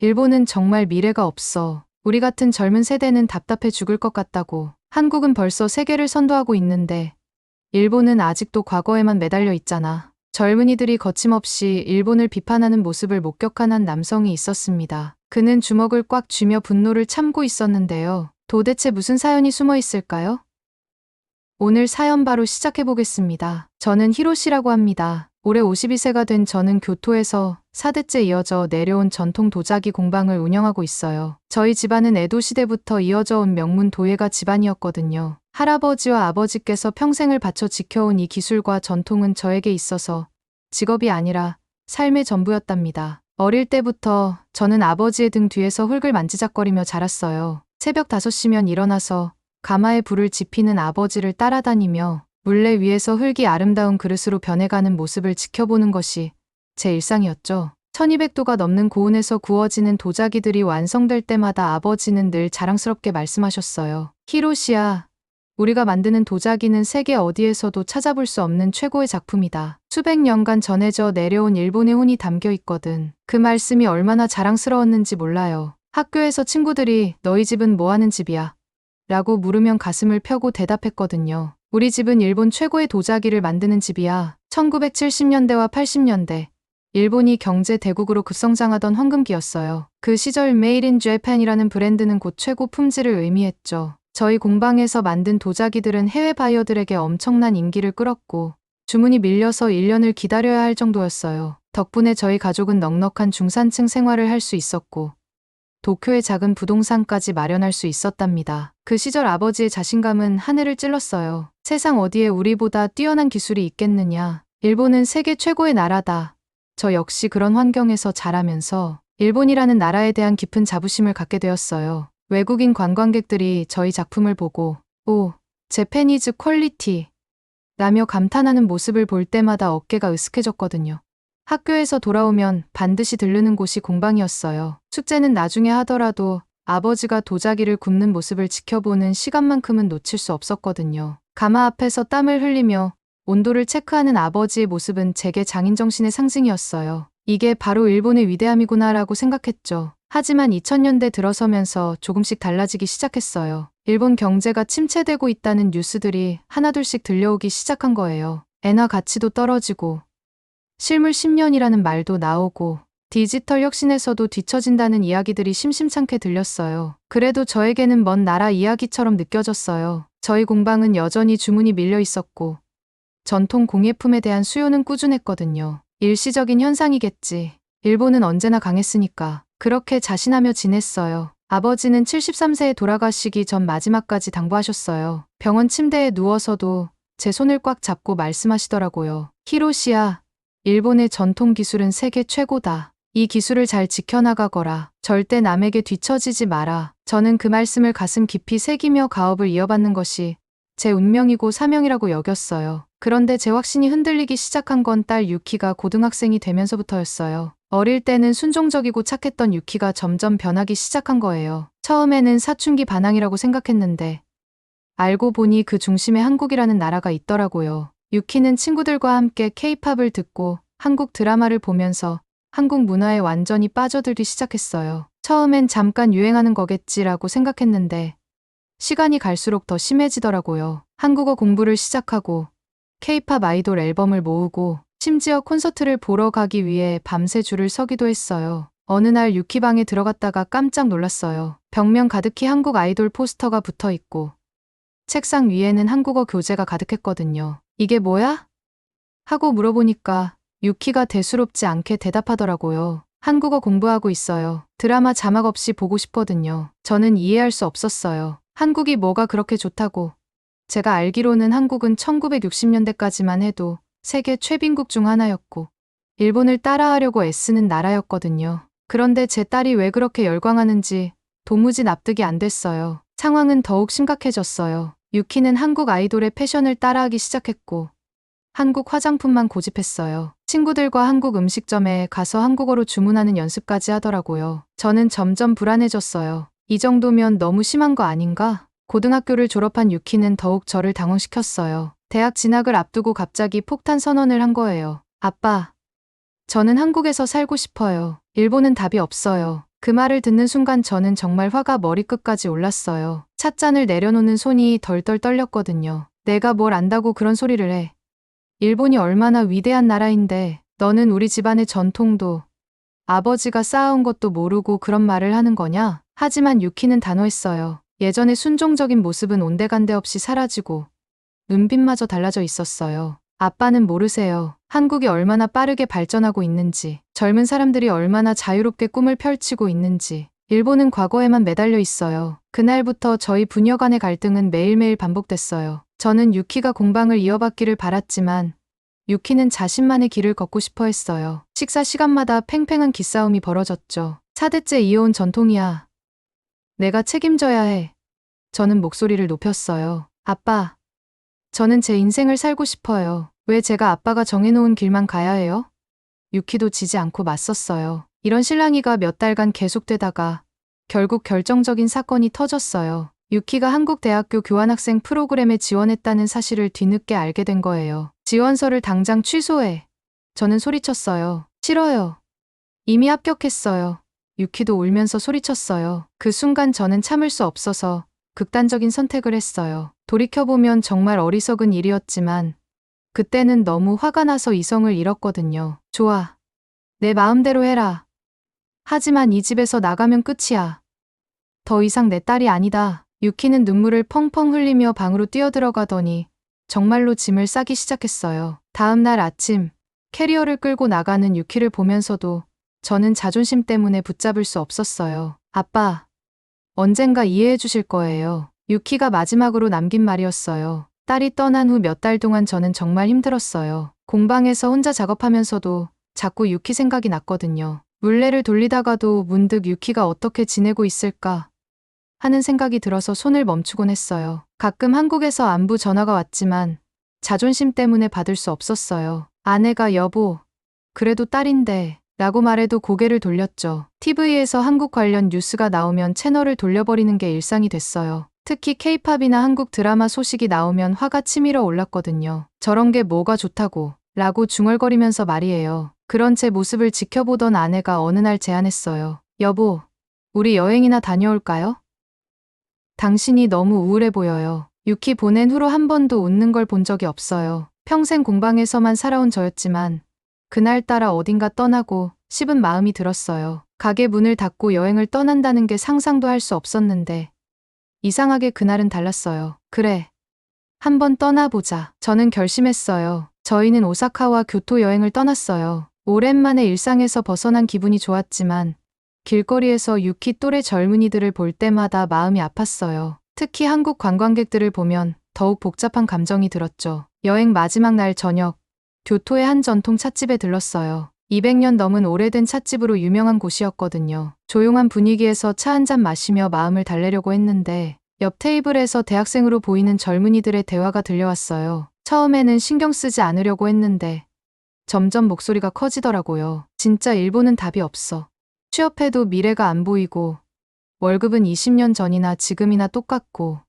일본은 정말 미래가 없어. 우리 같은 젊은 세대는 답답해 죽을 것 같다고. 한국은 벌써 세계를 선도하고 있는데 일본은 아직도 과거에만 매달려 있잖아. 젊은이들이 거침없이 일본을 비판하는 모습을 목격한 한 남성이 있었습니다. 그는 주먹을 꽉 쥐며 분노를 참고 있었는데요. 도대체 무슨 사연이 숨어 있을까요? 오늘 사연 바로 시작해 보겠습니다. 저는 히로시라고 합니다. 올해 52세가 된 저는 교토에서 4대째 이어져 내려온 전통 도자기 공방을 운영하고 있어요. 저희 집안은 에도 시대부터 이어져 온 명문 도예가 집안이었거든요. 할아버지와 아버지께서 평생을 바쳐 지켜온 이 기술과 전통은 저에게 있어서 직업이 아니라 삶의 전부였답니다. 어릴 때부터 저는 아버지의 등 뒤에서 흙을 만지작거리며 자랐어요. 새벽 5시면 일어나서 가마에 불을 지피는 아버지를 따라다니며 물레 위에서 흙이 아름다운 그릇으로 변해가는 모습을 지켜보는 것이 제 일상이었죠. 1200도가 넘는 고온에서 구워지는 도자기들이 완성될 때마다 아버지는 늘 자랑스럽게 말씀하셨어요. 히로시야, 우리가 만드는 도자기는 세계 어디에서도 찾아볼 수 없는 최고의 작품이다. 수백 년간 전해져 내려온 일본의 혼이 담겨 있거든. 그 말씀이 얼마나 자랑스러웠는지 몰라요. 학교에서 친구들이 너희 집은 뭐 하는 집이야? 라고 물으면 가슴을 펴고 대답했거든요. 우리 집은 일본 최고의 도자기를 만드는 집이야. 1970년대와 80년대. 일본이 경제 대국으로 급성장하던 황금기였어요. 그 시절 메이드 인 재팬이라는 브랜드는 곧 최고 품질을 의미했죠. 저희 공방에서 만든 도자기들은 해외 바이어들에게 엄청난 인기를 끌었고 주문이 밀려서 1년을 기다려야 할 정도였어요. 덕분에 저희 가족은 넉넉한 중산층 생활을 할 수 있었고 도쿄의 작은 부동산까지 마련할 수 있었답니다. 그 시절 아버지의 자신감은 하늘을 찔렀어요. 세상 어디에 우리보다 뛰어난 기술이 있겠느냐. 일본은 세계 최고의 나라다. 저 역시 그런 환경에서 자라면서 일본이라는 나라에 대한 깊은 자부심을 갖게 되었어요. 외국인 관광객들이 저희 작품을 보고 오, 제페니즈 퀄리티 라며 감탄하는 모습을 볼 때마다 어깨가 으쓱해졌거든요. 학교에서 돌아오면 반드시 들르는 곳이 공방이었어요. 축제는 나중에 하더라도 아버지가 도자기를 굽는 모습을 지켜보는 시간만큼은 놓칠 수 없었거든요. 가마 앞에서 땀을 흘리며 온도를 체크하는 아버지의 모습은 제게 장인정신의 상징이었어요. 이게 바로 일본의 위대함이구나라고 생각했죠. 하지만 2000년대 들어서면서 조금씩 달라지기 시작했어요. 일본 경제가 침체되고 있다는 뉴스들이 하나둘씩 들려오기 시작한 거예요. 엔화 가치도 떨어지고 실물 10년이라는 말도 나오고 디지털 혁신에서도 뒤처진다는 이야기들이 심심찮게 들렸어요. 그래도 저에게는 먼 나라 이야기처럼 느껴졌어요. 저희 공방은 여전히 주문이 밀려 있었고 전통 공예품에 대한 수요는 꾸준했거든요. 일시적인 현상이겠지. 일본은 언제나 강했으니까. 그렇게 자신하며 지냈어요. 아버지는 73세에 돌아가시기 전 마지막까지 당부하셨어요. 병원 침대에 누워서도 제 손을 꽉 잡고 말씀하시더라고요. 히로시야, 일본의 전통 기술은 세계 최고다. 이 기술을 잘 지켜나가거라. 절대 남에게 뒤처지지 마라. 저는 그 말씀을 가슴 깊이 새기며 가업을 이어받는 것이 제 운명이고 사명이라고 여겼어요. 그런데 제 확신이 흔들리기 시작한 건 딸 유키가 고등학생이 되면서부터였어요. 어릴 때는 순종적이고 착했던 유키가 점점 변하기 시작한 거예요. 처음에는 사춘기 반항이라고 생각했는데 알고 보니 그 중심에 한국이라는 나라가 있더라고요. 유키는 친구들과 함께 케이팝을 듣고 한국 드라마를 보면서 한국 문화에 완전히 빠져들기 시작했어요. 처음엔 잠깐 유행하는 거겠지라고 생각했는데 시간이 갈수록 더 심해지더라고요. 한국어 공부를 시작하고 케이팝 아이돌 앨범을 모으고 심지어 콘서트를 보러 가기 위해 밤새 줄을 서기도 했어요. 어느 날 유키방에 들어갔다가 깜짝 놀랐어요. 벽면 가득히 한국 아이돌 포스터가 붙어 있고 책상 위에는 한국어 교재가 가득했거든요. 이게 뭐야? 하고 물어보니까 유키가 대수롭지 않게 대답하더라고요. 한국어 공부하고 있어요. 드라마 자막 없이 보고 싶거든요. 저는 이해할 수 없었어요. 한국이 뭐가 그렇게 좋다고. 제가 알기로는 한국은 1960년대까지만 해도 세계 최빈국 중 하나였고, 일본을 따라하려고 애쓰는 나라였거든요. 그런데 제 딸이 왜 그렇게 열광하는지 도무지 납득이 안 됐어요. 상황은 더욱 심각해졌어요. 유키는 한국 아이돌의 패션을 따라하기 시작했고, 한국 화장품만 고집했어요. 친구들과 한국 음식점에 가서 한국어로 주문하는 연습까지 하더라고요. 저는 점점 불안해졌어요. 이 정도면 너무 심한 거 아닌가? 고등학교를 졸업한 유키는 더욱 저를 당황시켰어요. 대학 진학을 앞두고 갑자기 폭탄 선언을 한 거예요. 아빠, 저는 한국에서 살고 싶어요. 일본은 답이 없어요. 그 말을 듣는 순간 저는 정말 화가 머리끝까지 올랐어요. 찻잔을 내려놓는 손이 덜덜 떨렸거든요. 내가 뭘 안다고 그런 소리를 해. 일본이 얼마나 위대한 나라인데 너는 우리 집안의 전통도 아버지가 쌓아온 것도 모르고 그런 말을 하는 거냐? 하지만 유키는 단호했어요. 예전의 순종적인 모습은 온데간데 없이 사라지고 눈빛마저 달라져 있었어요. 아빠는 모르세요. 한국이 얼마나 빠르게 발전하고 있는지, 젊은 사람들이 얼마나 자유롭게 꿈을 펼치고 있는지, 일본은 과거에만 매달려 있어요. 그날부터 저희 부녀 간의 갈등은 매일매일 반복됐어요. 저는 유키가 공방을 이어받기를 바랐지만, 유키는 자신만의 길을 걷고 싶어 했어요. 식사 시간마다 팽팽한 기싸움이 벌어졌죠. 4대째 이어온 전통이야. 내가 책임져야 해. 저는 목소리를 높였어요. 아빠, 저는 제 인생을 살고 싶어요. 왜 제가 아빠가 정해놓은 길만 가야 해요? 유키도 지지 않고 맞섰어요. 이런 실랑이가 몇 달간 계속되다가 결국 결정적인 사건이 터졌어요. 유키가 한국대학교 교환학생 프로그램에 지원했다는 사실을 뒤늦게 알게 된 거예요. 지원서를 당장 취소해. 저는 소리쳤어요. 싫어요. 이미 합격했어요. 유키도 울면서 소리쳤어요. 그 순간 저는 참을 수 없어서 극단적인 선택을 했어요. 돌이켜보면 정말 어리석은 일이었지만 그때는 너무 화가 나서 이성을 잃었거든요. 좋아. 내 마음대로 해라. 하지만 이 집에서 나가면 끝이야. 더 이상 내 딸이 아니다. 유키는 눈물을 펑펑 흘리며 방으로 뛰어들어가더니 정말로 짐을 싸기 시작했어요. 다음 날 아침 캐리어를 끌고 나가는 유키를 보면서도 저는 자존심 때문에 붙잡을 수 없었어요. 아빠, 언젠가 이해해 주실 거예요. 유키가 마지막으로 남긴 말이었어요. 딸이 떠난 후 몇 달 동안 저는 정말 힘들었어요. 공방에서 혼자 작업하면서도 자꾸 유키 생각이 났거든요. 물레를 돌리다가도 문득 유키가 어떻게 지내고 있을까 하는 생각이 들어서 손을 멈추곤 했어요. 가끔 한국에서 안부 전화가 왔지만 자존심 때문에 받을 수 없었어요. 아내가 여보, 그래도 딸인데 라고 말해도 고개를 돌렸죠. TV에서 한국 관련 뉴스가 나오면 채널을 돌려버리는 게 일상이 됐어요. 특히 케이팝이나 한국 드라마 소식이 나오면 화가 치밀어 올랐거든요. 저런 게 뭐가 좋다고 라고 중얼거리면서 말이에요. 그런 제 모습을 지켜보던 아내가 어느 날 제안했어요. 여보, 우리 여행이나 다녀올까요? 당신이 너무 우울해 보여요. 유키 보낸 후로 한 번도 웃는 걸 본 적이 없어요. 평생 공방에서만 살아온 저였지만 그날따라 어딘가 떠나고 씹은 마음이 들었어요. 가게 문을 닫고 여행을 떠난다는 게 상상도 할 수 없었는데 이상하게 그날은 달랐어요. 그래. 한번 떠나보자. 저는 결심했어요. 저희는 오사카와 교토 여행을 떠났어요. 오랜만에 일상에서 벗어난 기분이 좋았지만 길거리에서 유키 또래 젊은이들을 볼 때마다 마음이 아팠어요. 특히 한국 관광객들을 보면 더욱 복잡한 감정이 들었죠. 여행 마지막 날 저녁, 교토의 한 전통 찻집에 들렀어요. 200년 넘은 오래된 찻집으로 유명한 곳이었거든요. 조용한 분위기에서 차 한 잔 마시며 마음을 달래려고 했는데 옆 테이블에서 대학생으로 보이는 젊은이들의 대화가 들려왔어요. 처음에는 신경 쓰지 않으려고 했는데 점점 목소리가 커지더라고요. 진짜 일본은 답이 없어. 취업해도 미래가 안 보이고 월급은 20년 전이나 지금이나 똑같고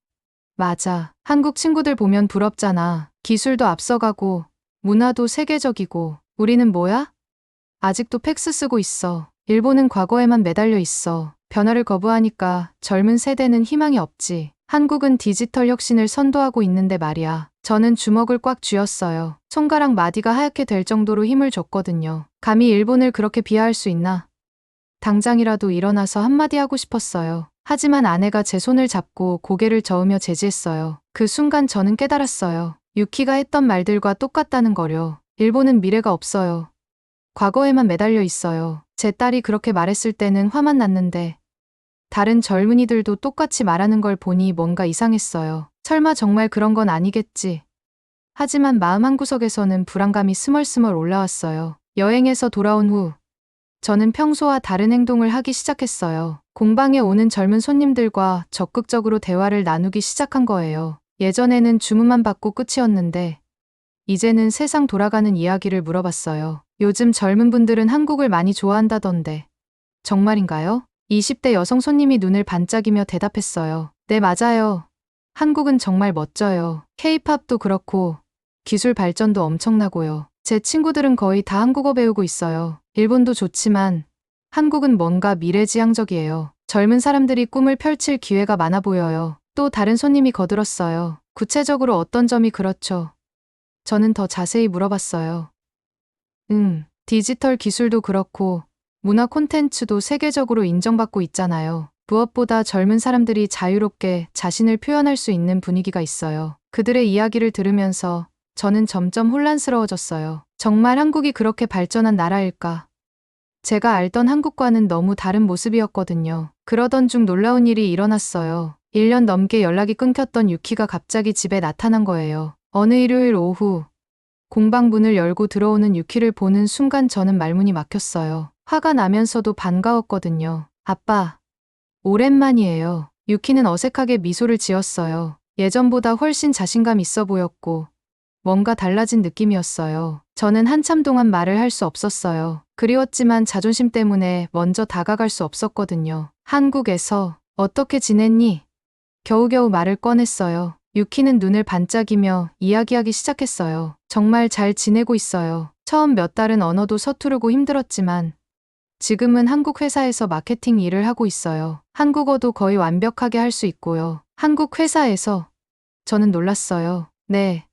맞아. 한국 친구들 보면 부럽잖아. 기술도 앞서가고 문화도 세계적이고 우리는 뭐야? 아직도 팩스 쓰고 있어. 일본은 과거에만 매달려 있어. 변화를 거부하니까 젊은 세대는 희망이 없지. 한국은 디지털 혁신을 선도하고 있는데 말이야. 저는 주먹을 꽉 쥐었어요. 손가락 마디가 하얗게 될 정도로 힘을 줬거든요. 감히 일본을 그렇게 비하할 수 있나? 당장이라도 일어나서 한마디 하고 싶었어요. 하지만 아내가 제 손을 잡고 고개를 저으며 제지했어요. 그 순간 저는 깨달았어요. 유키가 했던 말들과 똑같다는 거려. 일본은 미래가 없어요. 과거에만 매달려 있어요. 제 딸이 그렇게 말했을 때는 화만 났는데 다른 젊은이들도 똑같이 말하는 걸 보니 뭔가 이상했어요. 설마 정말 그런 건 아니겠지. 하지만 마음 한구석에서는 불안감이 스멀스멀 올라왔어요. 여행에서 돌아온 후 저는 평소와 다른 행동을 하기 시작했어요. 공방에 오는 젊은 손님들과 적극적으로 대화를 나누기 시작한 거예요. 예전에는 주문만 받고 끝이었는데 이제는 세상 돌아가는 이야기를 물어봤어요. 요즘 젊은 분들은 한국을 많이 좋아한다던데. 정말인가요? 20대 여성 손님이 눈을 반짝이며 대답했어요. 네, 맞아요. 한국은 정말 멋져요. 케이팝도 그렇고 기술 발전도 엄청나고요. 제 친구들은 거의 다 한국어 배우고 있어요. 일본도 좋지만 한국은 뭔가 미래지향적이에요. 젊은 사람들이 꿈을 펼칠 기회가 많아 보여요. 또 다른 손님이 거들었어요. 구체적으로 어떤 점이 그렇죠? 저는 더 자세히 물어봤어요. 응, 디지털 기술도 그렇고 문화 콘텐츠도 세계적으로 인정받고 있잖아요. 무엇보다 젊은 사람들이 자유롭게 자신을 표현할 수 있는 분위기가 있어요. 그들의 이야기를 들으면서 저는 점점 혼란스러워졌어요. 정말 한국이 그렇게 발전한 나라일까? 제가 알던 한국과는 너무 다른 모습이었거든요. 그러던 중 놀라운 일이 일어났어요. 1년 넘게 연락이 끊겼던 유키가 갑자기 집에 나타난 거예요. 어느 일요일 오후 공방문을 열고 들어오는 유키를 보는 순간 저는 말문이 막혔어요. 화가 나면서도 반가웠거든요. 아빠, 오랜만이에요. 유키는 어색하게 미소를 지었어요. 예전보다 훨씬 자신감 있어 보였고, 뭔가 달라진 느낌이었어요. 저는 한참 동안 말을 할 수 없었어요. 그리웠지만 자존심 때문에 먼저 다가갈 수 없었거든요. 한국에서 어떻게 지냈니? 겨우겨우 말을 꺼냈어요. 유키는 눈을 반짝이며 이야기하기 시작했어요. 정말 잘 지내고 있어요. 처음 몇 달은 언어도 서투르고 힘들었지만 지금은 한국 회사에서 마케팅 일을 하고 있어요. 한국어도 거의 완벽하게 할 수 있고요. 한국 회사에서 저는 놀랐어요. 네.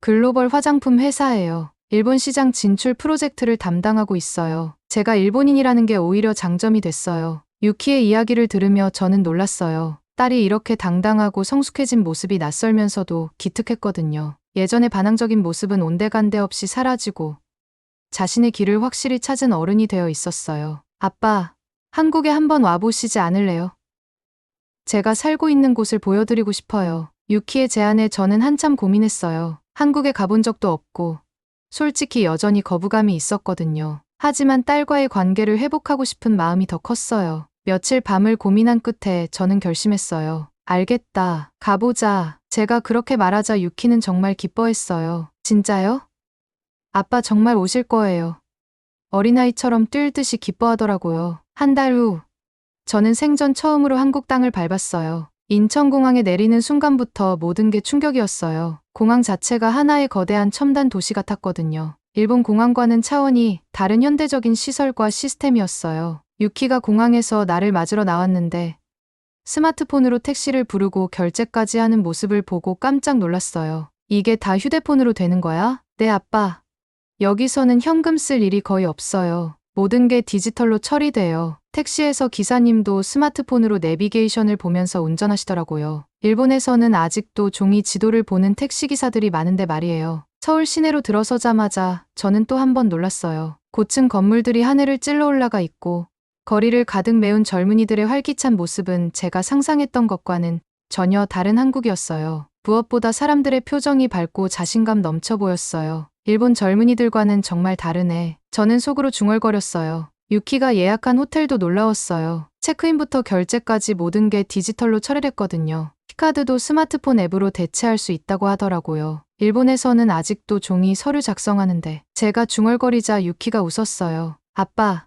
글로벌 화장품 회사예요. 일본 시장 진출 프로젝트를 담당하고 있어요. 제가 일본인이라는 게 오히려 장점이 됐어요. 유키의 이야기를 들으며 저는 놀랐어요. 딸이 이렇게 당당하고 성숙해진 모습이 낯설면서도 기특했거든요. 예전의 반항적인 모습은 온데간데 없이 사라지고 자신의 길을 확실히 찾은 어른이 되어 있었어요. 아빠, 한국에 한번 와보시지 않을래요? 제가 살고 있는 곳을 보여드리고 싶어요. 유키의 제안에 저는 한참 고민했어요. 한국에 가본 적도 없고, 솔직히 여전히 거부감이 있었거든요. 하지만 딸과의 관계를 회복하고 싶은 마음이 더 컸어요. 며칠 밤을 고민한 끝에 저는 결심했어요. 알겠다. 가보자. 제가 그렇게 말하자 유키는 정말 기뻐했어요. 진짜요? 아빠 정말 오실 거예요. 어린아이처럼 뛸 듯이 기뻐하더라고요. 한 달 후, 저는 생전 처음으로 한국 땅을 밟았어요. 인천공항에 내리는 순간부터 모든 게 충격이었어요. 공항 자체가 하나의 거대한 첨단 도시 같았거든요. 일본 공항과는 차원이 다른 현대적인 시설과 시스템이었어요. 유키가 공항에서 나를 맞으러 나왔는데 스마트폰으로 택시를 부르고 결제까지 하는 모습을 보고 깜짝 놀랐어요. 이게 다 휴대폰으로 되는 거야? 네, 아빠. 여기서는 현금 쓸 일이 거의 없어요. 모든 게 디지털로 처리돼요. 택시에서 기사님도 스마트폰으로 내비게이션을 보면서 운전하시더라고요. 일본에서는 아직도 종이 지도를 보는 택시기사들이 많은데 말이에요. 서울 시내로 들어서자마자 저는 또 한 번 놀랐어요. 고층 건물들이 하늘을 찔러 올라가 있고 거리를 가득 메운 젊은이들의 활기찬 모습은 제가 상상했던 것과는 전혀 다른 한국이었어요. 무엇보다 사람들의 표정이 밝고 자신감 넘쳐 보였어요. 일본 젊은이들과는 정말 다르네. 저는 속으로 중얼거렸어요. 유키가 예약한 호텔도 놀라웠어요. 체크인부터 결제까지 모든 게 디지털로 처리됐거든요. 피카드도 스마트폰 앱으로 대체할 수 있다고 하더라고요. 일본에서는 아직도 종이 서류 작성하는데 제가 중얼거리자 유키가 웃었어요. 아빠,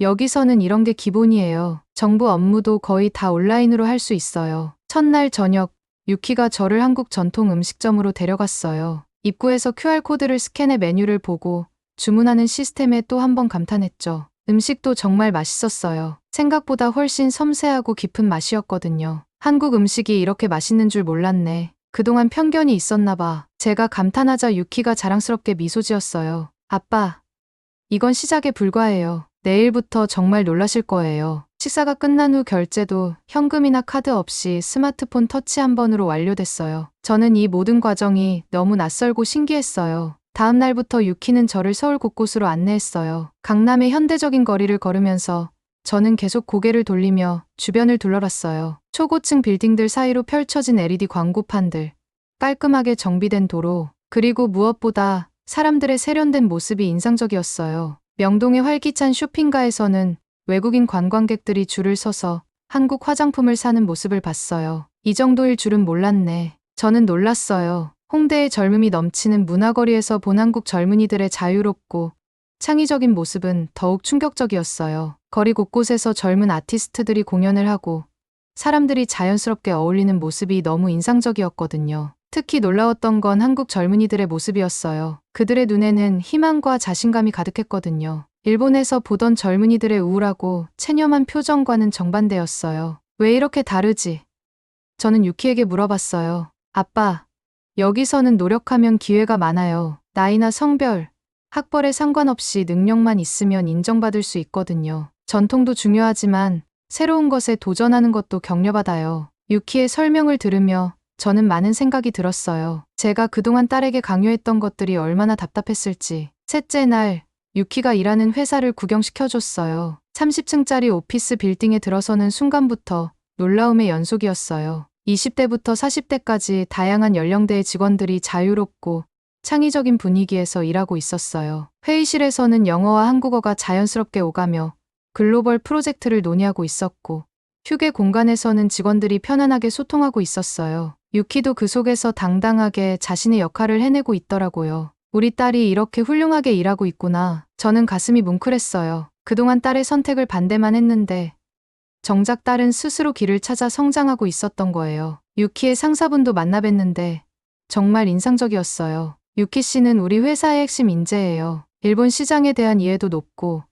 여기서는 이런 게 기본이에요. 정부 업무도 거의 다 온라인으로 할 수 있어요. 첫날 저녁, 유키가 저를 한국 전통 음식점으로 데려갔어요. 입구에서 QR코드를 스캔해 메뉴를 보고 주문하는 시스템에 또 한 번 감탄했죠. 음식도 정말 맛있었어요. 생각보다 훨씬 섬세하고 깊은 맛이었거든요. 한국 음식이 이렇게 맛있는 줄 몰랐네. 그동안 편견이 있었나 봐. 제가 감탄하자 유키가 자랑스럽게 미소 지었어요. 아빠, 이건 시작에 불과해요. 내일부터 정말 놀라실 거예요. 식사가 끝난 후 결제도 현금이나 카드 없이 스마트폰 터치 한 번으로 완료됐어요. 저는 이 모든 과정이 너무 낯설고 신기했어요. 다음 날부터 유키는 저를 서울 곳곳으로 안내했어요. 강남의 현대적인 거리를 걸으면서 저는 계속 고개를 돌리며 주변을 둘러봤어요. 초고층 빌딩들 사이로 펼쳐진 LED 광고판들, 깔끔하게 정비된 도로, 그리고 무엇보다 사람들의 세련된 모습이 인상적이었어요. 명동의 활기찬 쇼핑가에서는 외국인 관광객들이 줄을 서서 한국 화장품을 사는 모습을 봤어요. 이 정도일 줄은 몰랐네. 저는 놀랐어요. 홍대의 젊음이 넘치는 문화거리에서 본 한국 젊은이들의 자유롭고 창의적인 모습은 더욱 충격적이었어요. 거리 곳곳에서 젊은 아티스트들이 공연을 하고 사람들이 자연스럽게 어울리는 모습이 너무 인상적이었거든요. 특히 놀라웠던 건 한국 젊은이들의 모습이었어요. 그들의 눈에는 희망과 자신감이 가득했거든요. 일본에서 보던 젊은이들의 우울하고 체념한 표정과는 정반대였어요. 왜 이렇게 다르지? 저는 유키에게 물어봤어요. 아빠, 여기서는 노력하면 기회가 많아요. 나이나 성별, 학벌에 상관없이 능력만 있으면 인정받을 수 있거든요. 전통도 중요하지만 새로운 것에 도전하는 것도 격려받아요. 유키의 설명을 들으며 저는 많은 생각이 들었어요. 제가 그동안 딸에게 강요했던 것들이 얼마나 답답했을지. 셋째 날, 유키가 일하는 회사를 구경시켜줬어요. 30층짜리 오피스 빌딩에 들어서는 순간부터 놀라움의 연속이었어요. 20대부터 40대까지 다양한 연령대의 직원들이 자유롭고 창의적인 분위기에서 일하고 있었어요. 회의실에서는 영어와 한국어가 자연스럽게 오가며 글로벌 프로젝트를 논의하고 있었고, 휴게 공간에서는 직원들이 편안하게 소통하고 있었어요. 유키도 그 속에서 당당하게 자신의 역할을 해내고 있더라고요. 우리 딸이 이렇게 훌륭하게 일하고 있구나. 저는 가슴이 뭉클했어요. 그동안 딸의 선택을 반대만 했는데, 정작 딸은 스스로 길을 찾아 성장하고 있었던 거예요. 유키의 상사분도 만나 뵀는데, 정말 인상적이었어요. 유키 씨는 우리 회사의 핵심 인재예요. 일본 시장에 대한 이해도 높고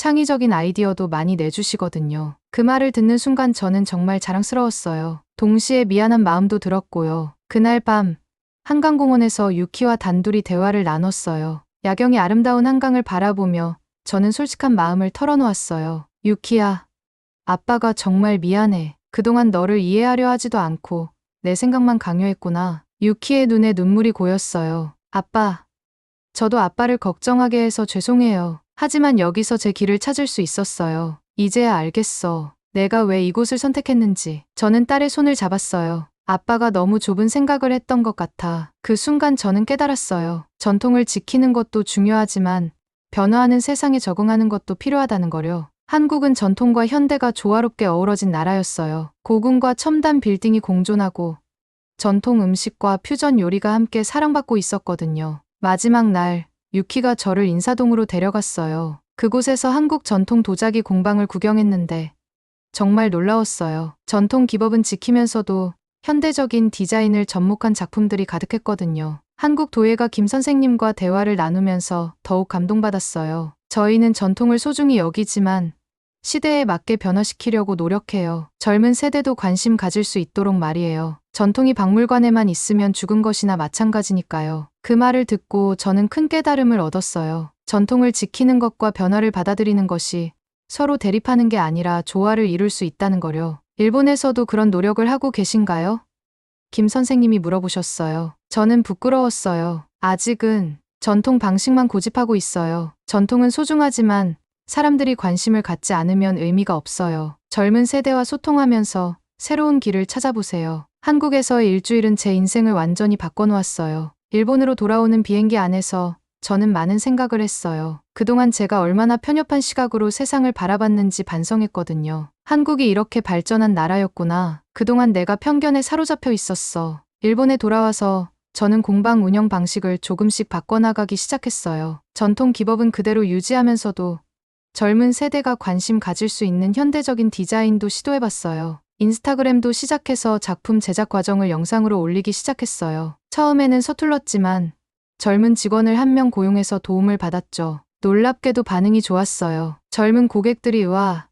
창의적인 아이디어도 많이 내주시거든요. 그 말을 듣는 순간 저는 정말 자랑스러웠어요. 동시에 미안한 마음도 들었고요. 그날 밤 한강공원에서 유키와 단둘이 대화를 나눴어요. 야경이 아름다운 한강을 바라보며 저는 솔직한 마음을 털어놓았어요. 유키야, 아빠가 정말 미안해. 그동안 너를 이해하려 하지도 않고 내 생각만 강요했구나. 유키의 눈에 눈물이 고였어요. 아빠, 저도 아빠를 걱정하게 해서 죄송해요. 하지만 여기서 제 길을 찾을 수 있었어요. 이제야 알겠어. 내가 왜 이곳을 선택했는지. 저는 딸의 손을 잡았어요. 아빠가 너무 좁은 생각을 했던 것 같아. 그 순간 저는 깨달았어요. 전통을 지키는 것도 중요하지만 변화하는 세상에 적응하는 것도 필요하다는 거려. 한국은 전통과 현대가 조화롭게 어우러진 나라였어요. 고궁과 첨단 빌딩이 공존하고 전통 음식과 퓨전 요리가 함께 사랑받고 있었거든요. 마지막 날, 유키가 저를 인사동으로 데려갔어요. 그곳에서 한국 전통 도자기 공방을 구경했는데 정말 놀라웠어요. 전통 기법은 지키면서도 현대적인 디자인을 접목한 작품들이 가득했거든요. 한국 도예가 김 선생님과 대화를 나누면서 더욱 감동받았어요. 저희는 전통을 소중히 여기지만 시대에 맞게 변화시키려고 노력해요. 젊은 세대도 관심 가질 수 있도록 말이에요. 전통이 박물관에만 있으면 죽은 것이나 마찬가지니까요. 그 말을 듣고 저는 큰 깨달음을 얻었어요. 전통을 지키는 것과 변화를 받아들이는 것이 서로 대립하는 게 아니라 조화를 이룰 수 있다는 거려. 일본에서도 그런 노력을 하고 계신가요? 김 선생님이 물어보셨어요. 저는 부끄러웠어요. 아직은 전통 방식만 고집하고 있어요. 전통은 소중하지만 사람들이 관심을 갖지 않으면 의미가 없어요. 젊은 세대와 소통하면서 새로운 길을 찾아보세요. 한국에서의 일주일은 제 인생을 완전히 바꿔놓았어요. 일본으로 돌아오는 비행기 안에서 저는 많은 생각을 했어요. 그동안 제가 얼마나 편협한 시각으로 세상을 바라봤는지 반성했거든요. 한국이 이렇게 발전한 나라였구나. 그동안 내가 편견에 사로잡혀 있었어. 일본에 돌아와서 저는 공방 운영 방식을 조금씩 바꿔나가기 시작했어요. 전통 기법은 그대로 유지하면서도 젊은 세대가 관심 가질 수 있는 현대적인 디자인도 시도해봤어요. 인스타그램도 시작해서 작품 제작 과정을 영상으로 올리기 시작했어요. 처음에는 서툴렀지만 젊은 직원을 한 명 고용해서 도움을 받았죠. 놀랍게도 반응이 좋았어요. 젊은 고객들이 와,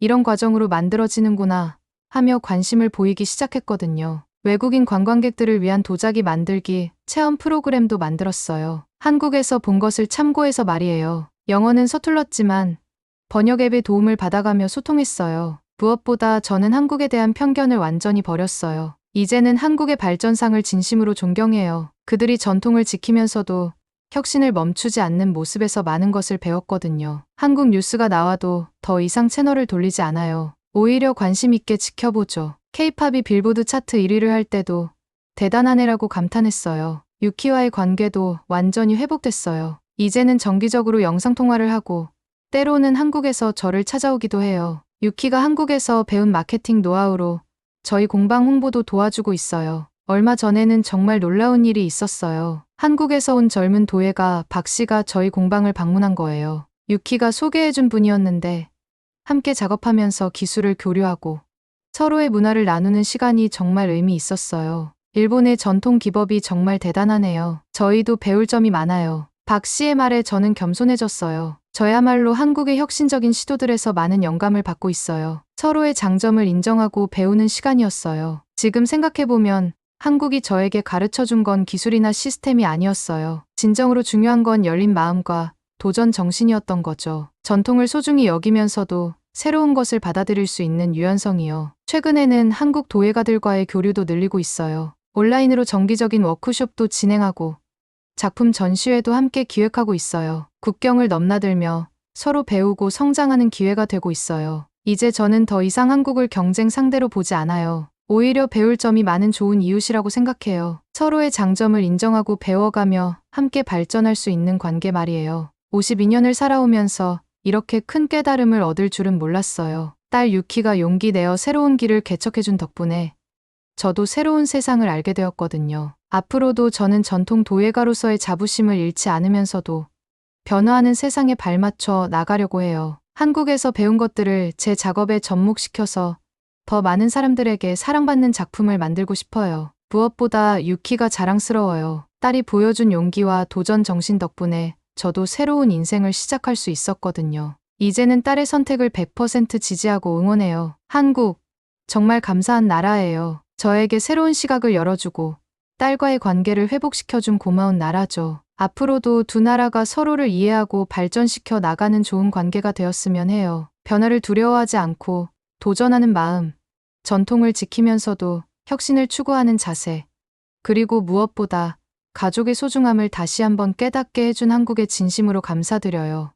이런 과정으로 만들어지는구나 하며 관심을 보이기 시작했거든요. 외국인 관광객들을 위한 도자기 만들기 체험 프로그램도 만들었어요. 한국에서 본 것을 참고해서 말이에요. 영어는 서툴렀지만 번역 앱의 도움을 받아가며 소통했어요. 무엇보다 저는 한국에 대한 편견을 완전히 버렸어요. 이제는 한국의 발전상을 진심으로 존경해요. 그들이 전통을 지키면서도 혁신을 멈추지 않는 모습에서 많은 것을 배웠거든요. 한국 뉴스가 나와도 더 이상 채널을 돌리지 않아요. 오히려 관심 있게 지켜보죠. 케이팝이 빌보드 차트 1위를 할 때도 대단하네라고 감탄했어요. 유키와의 관계도 완전히 회복됐어요. 이제는 정기적으로 영상통화를 하고 때로는 한국에서 저를 찾아오기도 해요. 유키가 한국에서 배운 마케팅 노하우로 저희 공방 홍보도 도와주고 있어요. 얼마 전에는 정말 놀라운 일이 있었어요. 한국에서 온 젊은 도예가 박 씨가 저희 공방을 방문한 거예요. 유키가 소개해준 분이었는데 함께 작업하면서 기술을 교류하고 서로의 문화를 나누는 시간이 정말 의미 있었어요. 일본의 전통 기법이 정말 대단하네요. 저희도 배울 점이 많아요. 박 씨의 말에 저는 겸손해졌어요. 저야말로 한국의 혁신적인 시도들에서 많은 영감을 받고 있어요. 서로의 장점을 인정하고 배우는 시간이었어요. 지금 생각해보면 한국이 저에게 가르쳐 준 건 기술이나 시스템이 아니었어요. 진정으로 중요한 건 열린 마음과 도전 정신이었던 거죠. 전통을 소중히 여기면서도 새로운 것을 받아들일 수 있는 유연성이요. 최근에는 한국 도예가들과의 교류도 늘리고 있어요. 온라인으로 정기적인 워크숍도 진행하고 작품 전시회도 함께 기획하고 있어요. 국경을 넘나들며 서로 배우고 성장하는 기회가 되고 있어요. 이제 저는 더 이상 한국을 경쟁 상대로 보지 않아요. 오히려 배울 점이 많은 좋은 이웃이라고 생각해요. 서로의 장점을 인정하고 배워가며 함께 발전할 수 있는 관계 말이에요. 52년을 살아오면서 이렇게 큰 깨달음을 얻을 줄은 몰랐어요. 딸 유키가 용기 내어 새로운 길을 개척해준 덕분에 저도 새로운 세상을 알게 되었거든요. 앞으로도 저는 전통 도예가로서의 자부심을 잃지 않으면서도 변화하는 세상에 발맞춰 나가려고 해요. 한국에서 배운 것들을 제 작업에 접목시켜서 더 많은 사람들에게 사랑받는 작품을 만들고 싶어요. 무엇보다 유키가 자랑스러워요. 딸이 보여준 용기와 도전 정신 덕분에 저도 새로운 인생을 시작할 수 있었거든요. 이제는 딸의 선택을 100% 지지하고 응원해요. 한국, 정말 감사한 나라예요. 저에게 새로운 시각을 열어주고 딸과의 관계를 회복시켜준 고마운 나라죠. 앞으로도 두 나라가 서로를 이해하고 발전시켜 나가는 좋은 관계가 되었으면 해요. 변화를 두려워하지 않고 도전하는 마음, 전통을 지키면서도 혁신을 추구하는 자세, 그리고 무엇보다 가족의 소중함을 다시 한번 깨닫게 해준 한국에 진심으로 감사드려요.